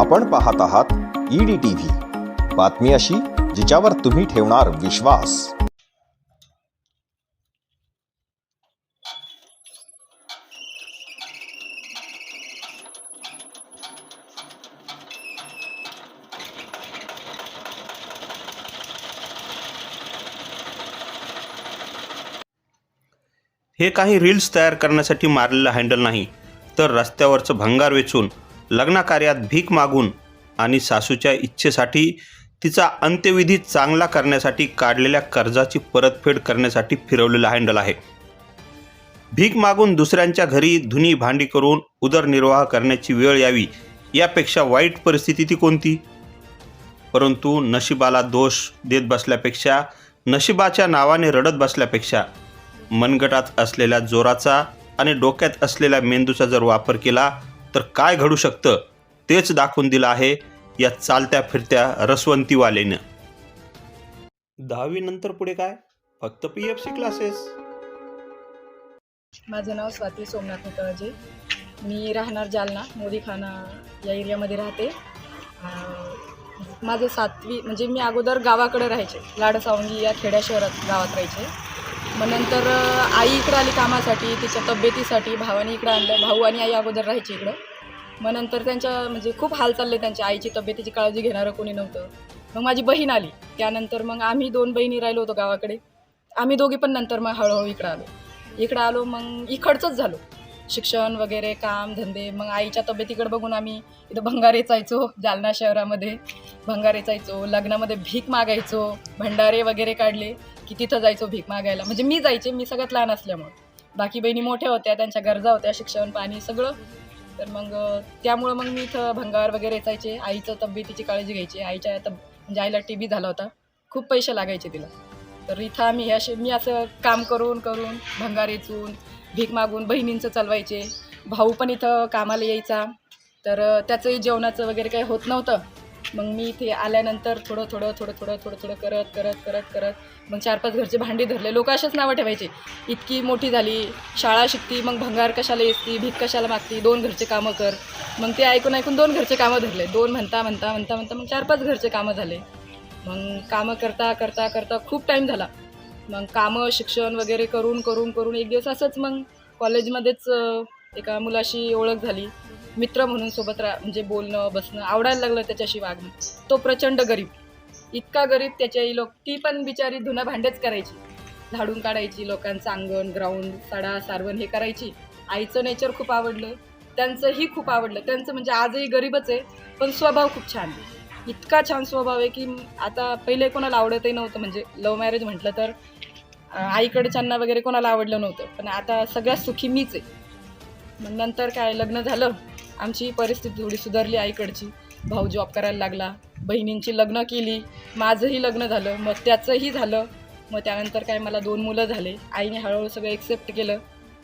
आपण पाहत आहात ईडी टीव्ही बातमी अशी जिच्यावर तुम्ही ठेवणार विश्वास. हे काही रील्स तयार करण्यासाठी मारलेलं हँडल नाही तर रस्त्यावरचं भंगार वेचून लग्नकार्यात भीक मागून आणि सासूच्या इच्छेसाठी तिचा अंत्यविधी चांगला करण्यासाठी काढलेल्या कर्जाची परतफेड करण्यासाठी फिरवलेला हँडल आहे. भीक मागून दुसऱ्यांच्या घरी धुनी भांडी करून उदरनिर्वाह करण्याची वेळ यावी यापेक्षा वाईट परिस्थिती ती कोणती? परंतु नशिबाला दोष देत बसल्यापेक्षा नशिबाच्या नावाने रडत बसल्यापेक्षा मनगटात असलेल्या जोराचा आणि डोक्यात असलेल्या मेंदूचा जर वापर केला तर काय घडू शकतं तेच दाखवून दिलं आहे या चालत्या फिरत्या रसवंतीवालेनं दहावी नंतर पुढे काय? फक्त पी एफ सी क्लासेस माझं नाव स्वाती सोमनाथ मुखर्जी. मी राहणार जालना मोदीखाना या एरियामध्ये राहते. माझं सातवी म्हणजे मी अगोदर गावाकडे राहायचे. लाडसावंगी या खेड्या शहरात गावात राहायचे. मग नंतर आई इकडं आली कामासाठी तिच्या तब्येतीसाठी भावाने इकडं आणलं भाऊ आणि आई अगोदर राहायचे इकडं. मग नंतर त्यांच्या म्हणजे खूप हाल चालले त्यांच्या आईची तब्येतीची काळजी घेणारं कोणी नव्हतं. मग माझी बहीण आली. त्यानंतर मग आम्ही दोन बहिणी राहिलो होतो गावाकडे. आम्ही दोघी पण नंतर मग हळूहळू इकडं आलो. इकडं आलो मग इकडचंच झालो. शिक्षण वगैरे काम धंदे. मग आईच्या तब्येतीकडे बघून आम्ही इथं भंगारे जायचो जालना शहरामध्ये. भंगारे जायचो लग्नामध्ये भीक मागायचो. भंडारे वगैरे काढले की तिथं जायचो भीक मागायला. म्हणजे मी जायचे मी सगळ्यात लहान असल्यामुळं. बाकी बहिणी मोठ्या होत्या त्यांच्या गरजा होत्या शिक्षण पाणी सगळं. तर मग त्यामुळं मग मी इथं भंगार वगैरे येचायचे आईचं तब्येतीची काळजी घ्यायची. आईच्या तब म्हणजे आईला टी बी झाला होता. खूप पैसे लागायचे तिला. तर इथं आम्ही हे असे मी असं काम करून करून भंगार येचून भीक मागून बहिणींचं चालवायचे. भाऊ पण इथं कामाला यायचा. तर त्याचंही जेवणाचं वगैरे काही होत नव्हतं. मग मी इथे आल्यानंतर थोडं थोडं थोडं थोडं थोडं थोडं करत करत करत करत मग चार पाच घरचे भांडी धरले. लोक असेच नावं ठेवायचे. इतकी मोठी झाली. शाळा शिकती मग भंगार कशाला येसती भीक कशाला मागती? दोन घरचे कामं कर. मग ते ऐकून ऐकून दोन घरचे कामं धरले. दोन म्हणता म्हणता म्हणता म्हणता मग चार पाच घरचे कामं झाले. मग कामं करता करता करता खूप टाईम झाला. मग कामं शिक्षण वगैरे करून करून करून एक दिवस असंच मग कॉलेजमध्येच एका मुलाशी ओळख झाली. मित्र म्हणून सोबत रा म्हणजे बोलणं बसणं आवडायला लागलं त्याच्याशी वागणं तो प्रचंड गरीब. इतका गरीब त्याच्याही लोक ती पण बिचारी धुणं भांडेच करायची. झाडून काढायची लोकांचं अंगण ग्राउंड सडा सारवण हे करायची. आईचं नेचर खूप आवडलं. त्यांचंही खूप आवडलं. त्यांचं म्हणजे आजही गरीबच आहे पण स्वभाव खूप छान आहे. इतका छान स्वभाव आहे की आता पहिले कोणाला आवडतही नव्हतं. म्हणजे लव्ह मॅरेज म्हटलं तर अं, आईकडच्यांना वगैरे कोणाला आवडलं नव्हतं. पण आता सगळ्यात सुखी मीच आहे. मग नंतर काय लग्न झालं आमची परिस्थिती थोडी सुधारली आईकडची. भाऊ जॉब करायला लागला. बहिणींची लग्न केली. माझंही लग्न झालं. मग त्याचंही झालं. मग त्यानंतर काय मला दोन मुलं झाले. आईने हळूहळू सगळं एक्सेप्ट केलं.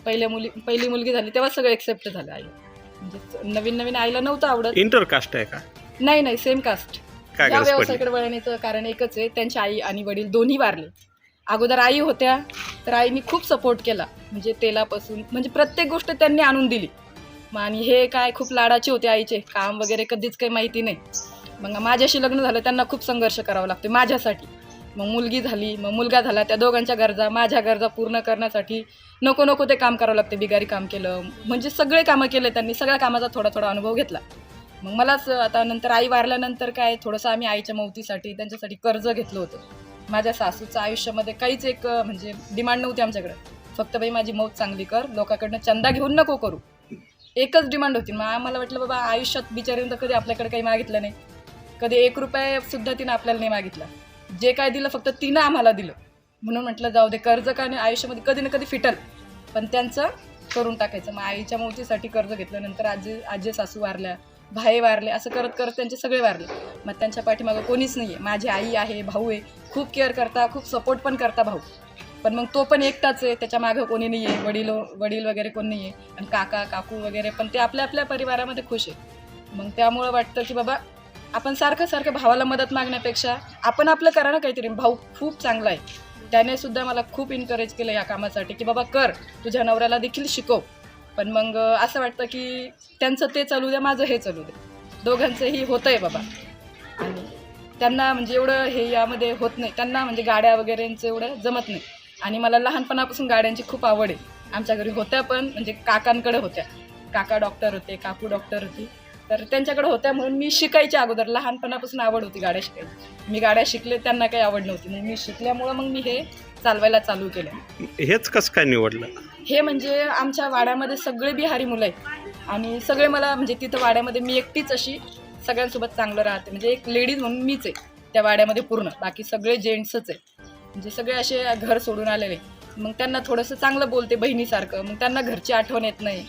पहिल्या मुली पहिली मुलगी झाली तेव्हा सगळं एक्सेप्ट झालं आई म्हणजे नवीन नवीन आईला नव्हतं आवडत. इंटरकास्ट आहे का? नाही नाही सेम कास्ट या व्यवसायाकडे वळण्याचं कारण एकच आहे. त्यांची आई आणि वडील दोन्ही वारले. अगोदर आई होत्या तर आईनी खूप सपोर्ट केला. म्हणजे तेलापासून म्हणजे प्रत्येक गोष्ट त्यांनी आणून दिली. मग आणि हे काय खूप लाडाचे होते आईचे. काम वगैरे कधीच काही माहिती नाही. मग माझ्याशी लग्न झालं त्यांना खूप संघर्ष करावा लागतो माझ्यासाठी. मग मुलगी झाली मग मुलगा झाला त्या दोघांच्या गरजा माझ्या गरजा पूर्ण करण्यासाठी नको नको ते काम करावं लागते बिगारी काम केलं. म्हणजे सगळे कामं केले त्यांनी सगळ्या कामाचा थोडा थोडा अनुभव घेतला. मग मलाच आता नंतर आई वारल्यानंतर काय थोडंसं आम्ही आईच्या मौतीसाठी त्यांच्यासाठी कर्ज घेतलं होतं. माझ्या सासूचं आयुष्यामध्ये काहीच एक म्हणजे डिमांड नव्हती आमच्याकडे. फक्त बाई माझी मौत चांगली कर लोकांकडनं चंदा घेऊन नको करू. एकच डिमांड होती. मग आम्हाला वाटलं बाबा आयुष्यात बिचारीनं तर कधी आपल्याकडे काही मागितलं नाही. कधी एक रुपयासुद्धा तिनं आपल्याला नाही मागितला. जे काय दिलं फक्त तिनं आम्हाला दिलं. म्हणून म्हटलं जाऊ दे कर्ज का नाही आयुष्यामध्ये कधी ना कधी फिटल. पण त्यांचं करून टाकायचं. मग आईच्या मौतीसाठी कर्ज घेतलं. नंतर आजी आजी सासू वारल्या भाई वारले असं करत करत त्यांचे सगळे वारले. मग त्यांच्या पाठीमागं कोणीच नाही आहे माझी आई आहे भाऊ आहे. खूप केअर करता खूप सपोर्ट पण करता भाऊ. पण मग तो पण एकटाच आहे त्याच्या मागं कोणी नाही आहे वडील वडील वगैरे कोण नाही आहे आणि काका काकू वगैरे पण ते आपल्या आपल्या परिवारामध्ये खुश आहे मग त्यामुळं वाटतं की बाबा आपण सारखं सारखं भावाला मदत मागण्यापेक्षा आपण आपलं करा ना काहीतरी. भाऊ खूप चांगला आहे. त्याने सुद्धा मला खूप इन्करेज केलं या कामासाठी की बाबा कर तुझ्या नवऱ्याला देखील शिकव. पण मग असं वाटतं की त्यांचं ते चालू द्या माझं हे चालू द्या. दोघांचंही होतं आहे बाबा. आणि त्यांना म्हणजे एवढं हे यामध्ये होत नाही. त्यांना म्हणजे गाड्या वगैरेंचं एवढं जमत नाही. आणि मला लहानपणापासून गाड्यांची खूप आवड आहे. आमच्या घरी होत्या पण म्हणजे काकांकडे होत्या. काका डॉक्टर होते काकू डॉक्टर होती. तर त्यांच्याकडे होत्या म्हणून मी शिकायच्या अगोदर लहानपणापासून आवड होती गाड्या शिकायची. मी गाड्या शिकले त्यांना काही आवड नव्हती. मग मी शिकल्यामुळं मग मी हे चालवायला चालू केलं. हेच कसं काय निवडलं? हे म्हणजे आमच्या वाड्यामध्ये सगळे बिहारी मुलं आहेत. आणि सगळे मला म्हणजे तिथं वाड्यामध्ये मी एकटीच अशी सगळ्यांसोबत चांगलं राहते. म्हणजे एक लेडीज म्हणून मीच आहे त्या वाड्यामध्ये पूर्ण. बाकी सगळे जेंट्सच आहे. म्हणजे सगळे असे घर सोडून आलेले. मग त्यांना थोडंसं चांगलं बोलते बहिणीसारखं. मग त्यांना घरची आठवण येत नाही.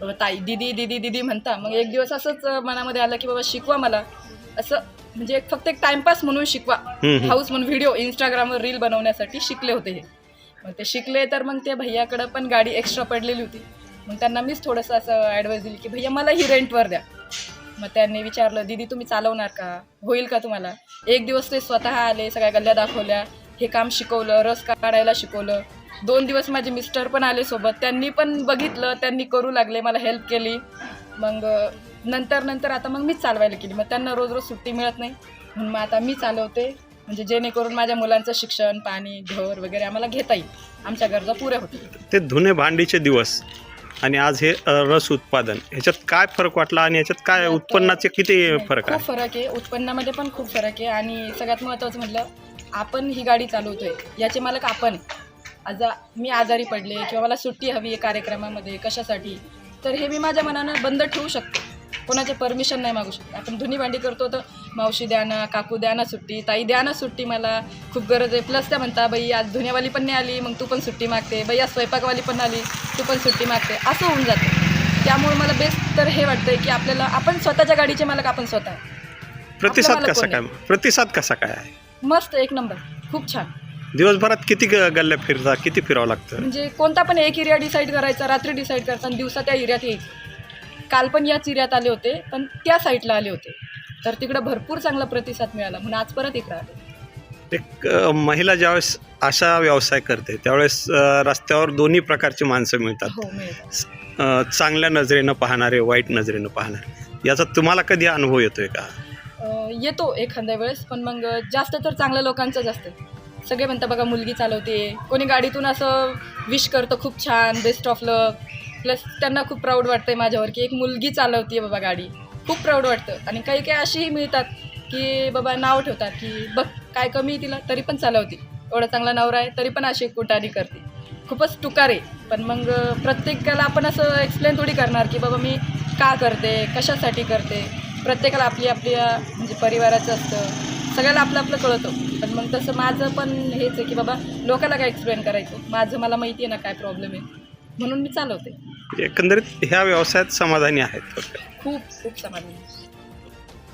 बाबा ताई दिदी दिदी दिदी म्हणता. मग एक दिवस असंच मनामध्ये आलं की बाबा शिकवा मला. असं म्हणजे एक फक्त एक टाइमपास म्हणून शिकवा. हाऊस म्हणून व्हिडिओ इंस्टाग्रामवर रील बनवण्यासाठी शिकले होते हे. मग ते शिकले तर मग ते भैयाकडं पण गाडी एक्स्ट्रा पडलेली होती. मग त्यांना मीच थोडंसं असं ॲडवाईस दिली की भैया मला ही रेंटवर द्या. मग त्यांनी विचारलं दीदी तुम्ही चालवणार का? होईल का तुम्हाला? एक दिवस ते स्वतः आले सगळ्या गल्ल्या दाखवल्या. हे काम शिकवलं रस काढायला शिकवलं. दोन दिवस माझे मिस्टर पण आले सोबत. त्यांनी पण बघितलं त्यांनी करू लागले मला हेल्प केली. मग नंतर नंतर आता मग मीच चालवायला केली. मग त्यांना रोज रोज सुट्टी मिळत नाही. म्हणून मग आता मी चालवते. म्हणजे जेणेकरून माझ्या मुलांचं शिक्षण पाणी घर वगैरे आम्हाला घेता येईल. आमच्या गरजा पुऱ्या होतील. ते धुणे भांडीचे दिवस आणि आज हे रस उत्पादन ह्याच्यात काय फरक वाटला आणि ह्याच्यात काय उत्पन्नाचे किती फरक आहे? फरक आहे. उत्पन्नामध्ये पण खूप फरक आहे. आणि सगळ्यात महत्त्वाचं म्हटलं आपण ही गाडी चालवतोय याचे मालक आपण. आज मी आजारी पडले किंवा मला सुट्टी हवी आहे कार्यक्रमामध्ये कशासाठी तर हे मी माझ्या मनानं बंद ठेवू शकते. कोणाचे परमिशन नाही मागू शकते. आपण धुनी भांडी करतो तर मावशी द्या ना काकू द्या ना सुट्टी ताई द्या ना सुट्टी मला खूप गरज आहे. प्लस त्या म्हणता बाई आज धुण्यावाली पण नाही आली मग तू पण सुट्टी मागते. बाई आज स्वयंपाकवाली पण आली तू पण सुट्टी मागते. असं होऊन जातं. त्यामुळे मला बेस्ट तर हे वाटतंय की आपल्याला आपण स्वतःच्या गाडीचे मालक आपण स्वतः. प्रतिसाद कसा काय? प्रतिसाद कसा काय आहे? मस्त एक नंबर. खूप छान. दिवसभरात किती ग- गल्ल्या फिरता किती फिरावं लागतं? म्हणजे कोणता पण एक एरिया डिसाईड करायचा रात्री डिसाईड करता आणि दिवसा त्या एरियात यायचं. काल पण याच एरियात आले होते पण त्या साईडला आले होते. तर तिकडं भरपूर चांगला प्रतिसाद मिळाला म्हणून आज परत इकडं आले एक अ, महिला ज्यावेळेस अशा व्यवसाय करते त्यावेळेस अ, रस्त्यावर दोन्ही प्रकारची माणसं मिळतात. हो अ, चांगल्या नजरेनं पाहणारे वाईट नजरेनं पाहणारे याचा तुम्हाला कधी अनुभव येतोय का? येतो एखाद्या वेळेस पण मग जास्त तर चांगल्या लोकांचंच असतं. सगळे म्हणतात बघा मुलगी चालवते. कोणी गाडीतून असं विश करतं खूप छान बेस्ट ऑफ लक प्लस त्यांना खूप प्राऊड वाटतंय माझ्यावर की एक मुलगी चालवते बाबा गाडी. खूप प्राऊड वाटतं. आणि काही काही अशीही मिळतात की बाबा नाव ठेवतात की बघ काय कमी तिला तरी पण चालवते. एवढा चांगला नवरा आहे तरी पण अशी कुटारी करते. खूपच तुकार आहे. पण मग प्रत्येकाला आपण असं एक्सप्लेन थोडी करणार की बाबा मी का करते कशासाठी करते? प्रत्येकाला आपली आपली म्हणजे परिवाराचं असतं. सगळ्याला आपलं आपलं कळतं. पण मग तसं माझं पण हेच आहे की बाबा लोकांना काय एक्सप्लेन करायचं? माझं मला माहिती आहे ना काय प्रॉब्लेम आहे? म्हणून मी चालवते. एकंदरीत ह्या व्यवसायात समाधानी आहेत. खूप खूप समाधान.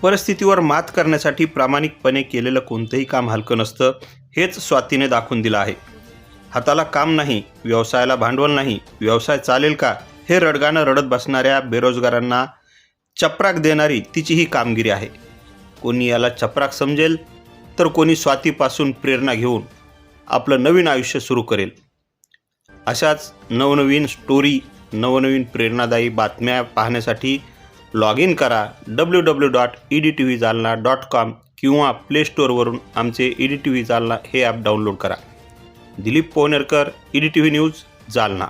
परिस्थितीवर मात करण्यासाठी प्रामाणिकपणे केलेलं कोणतंही काम हलकं नसतं हेच स्वातीने दाखवून दिलं आहे. हाताला काम नाही व्यवसायाला भांडवल नाही व्यवसाय चालेल का हे रडगाणं रडत बसणाऱ्या बेरोजगारांना चपराक देणारी तिची ही कामगिरी आहे. कोणी याला चपराक समजेल तर कोणी स्वातीपासून प्रेरणा घेऊन आपलं नवीन आयुष्य सुरू करेल. अशाच नवनवीन स्टोरी नवनवीन प्रेरणादायी बातम्या पाहण्यासाठी लॉग इन करा W W dot E D T V Jalna dot com किंवा प्ले स्टोअरवरून आमचे E D T V Jalna हे ॲप डाउनलोड करा. Dilip Pohanerkar E D T V news Jalna